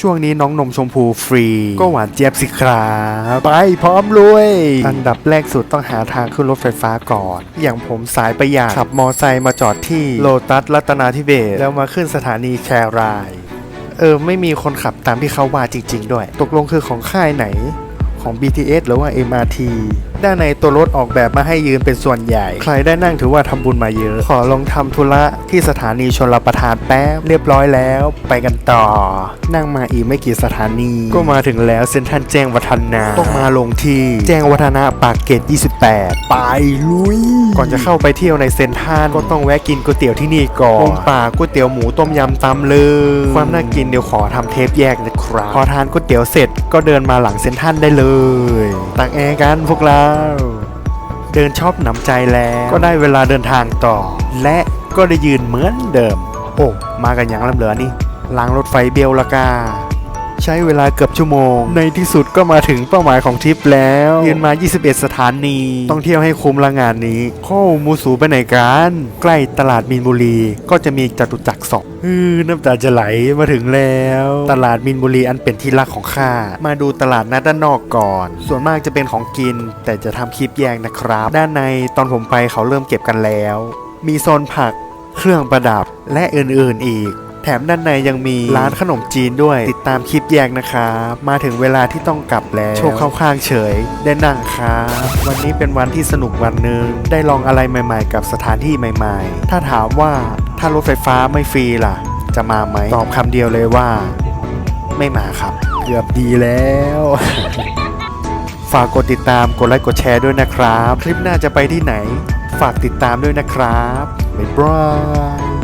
ช่วงนี้น้องนมชมพูฟรี ก็หวานเจี๊ยบสิครับไปพร้อมรวยอันดับแรกสุดต้องหาทางขึ้นรถไฟฟ้าก่อน อย่างผมสายประหยัดขับมอไซค์มาจอดที่โลตัสรัตนาธิเบศรแล้วมาขึ้นสถานีแคราย เออ ไม่มีคนขับตามที่เขาว่าจริง ๆ ด้วย ตกลงคือของค่ายไหน ของ BTS หรือว่า MRT ด้านในตัวรถออกแบบมาให้ยืนเป็นส่วนใหญ่ ใครได้นั่งถือว่าทำบุญมาเยอะ ขอลงทำธุระที่สถานีชนรประทานแป๊บเรียบร้อยแล้ว ไปกันต่อ นั่งมาอีกไม่กี่สถานี ก็มาถึงแล้วเซ็นทรัลแจ้งวัฒนาต้องมาลงที่แจ้งวัฒนะปากเกร็ด28 ไปลุย ก่อนจะเข้าไปเที่ยวในเซ็นทรัลก็ต้องแวะกินก๋วยเตี๋ยวที่นี่ก่อนมุมปากก๋วยเตี๋ยวหมูต้มยำตำเลยความน่ากินเดี๋ยวขอทำเทปแยกนะครับพอทานก๋วยเตี๋ยวเสร็จก็เดินมาหลังเซ็นทรัลได้เลยตักแอร์กันพวกเรา เดินชอบหนำใจแล้ว ก็ได้เวลาเดินทางต่อ และก็ได้ยืนเหมือนเดิม โอ้ มากันอย่างลำเหลือนี่ล้างรถไฟเบลละกา ใช้เวลาเกือบชั่วโมง ในที่สุดก็มาถึงเป้าหมายของทริปแล้ว ยืนมา 21 สถานี ต้องเที่ยวให้คุ้มละงานนี้ โคมูสูไปไหนกัน ใกล้ตลาดมีนบุรี ก็จะมีจตุจักร สองฮืน้ำตาจะไหลมาถึงแล้ว ตลาดมีนบุรีอันเป็นที่รักของข้ามาดูตลาดนัดด้านนอกก่อน ส่วนมากจะเป็นของกิน แต่จะทำคลิปแยกนะครับ ด้านในตอนผมไปเขาเริ่มเก็บกันแล้ว มีโซนผัก เครื่องประดับและอื่นๆอีกแถมด้านในยังมีร้านขนมจีนด้วย ติดตามคลิปแยกนะครับ มาถึงเวลาที่ต้องกลับแล้ว โชว์เข้าข้างเฉย ได้นั่งครับวันนี้เป็นวันที่สนุกวันหนึ่งได้ลองอะไรใหม่ ๆ กับสถานที่ใหม่ ๆ ถ้าถามว่า ถ้ารถไฟฟ้าไม่ฟรีล่ะ จะมาไหมตอบคำเดียวเลยว่า ไม่มาครับ เกือบดีแล้ว ฝากกดติดตามกดไลค์กดแชร์ด้วยนะครับ คลิปหน้าจะไปที่ไหน ฝากติดตามด้วยนะครับบ๊ายบาย